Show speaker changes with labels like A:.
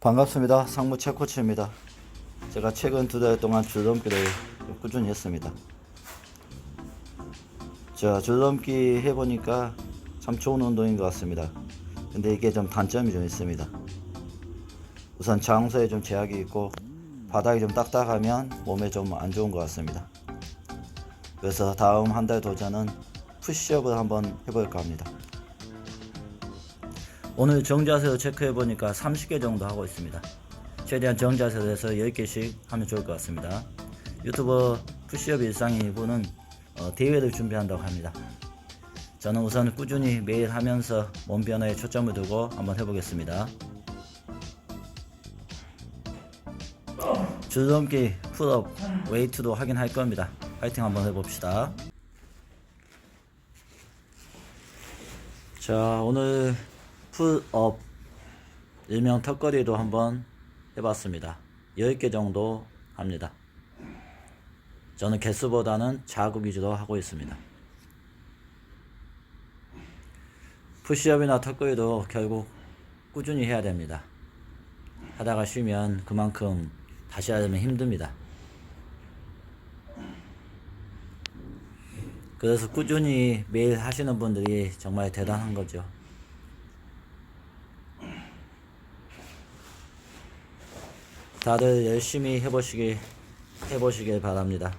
A: 반갑습니다. 상무 최코치입니다. 제가 최근 두 달 동안 줄넘기를 좀 꾸준히 했습니다. 자, 줄넘기 해보니까 참 좋은 운동인 것 같습니다. 근데 이게 좀 단점이 좀 있습니다. 우선 장소에 좀 제약이 있고 바닥이 좀 딱딱하면 몸에 좀 안 좋은 것 같습니다. 그래서 다음 한 달 도전은 푸시업을 한번 해볼까 합니다. 오늘 정자세로 체크해 보니까 30개 정도 하고 있습니다. 최대한 정자세로 해서 10개씩 하면 좋을 것 같습니다. 유튜버 푸시업 일상인 이분은 어, 대회를 준비한다고 합니다. 저는 우선 꾸준히 매일 하면서 몸 변화에 초점을 두고 한번 해보겠습니다. 줄넘기, 풀업, 웨이트도 하긴 할 겁니다. 파이팅 한번 해봅시다. 자, 오늘 풀업, 일명 턱걸이도 한번 해봤습니다. 10개 정도 합니다. 저는 개수보다는 자국 위주로 하고 있습니다. 푸시업이나 턱걸이도 결국 꾸준히 해야 됩니다. 하다가 쉬면 그만큼 다시 하려면 힘듭니다. 그래서 꾸준히 매일 하시는 분들이 정말 대단한 거죠. 다들 열심히 해보시길 해보시길 바랍니다.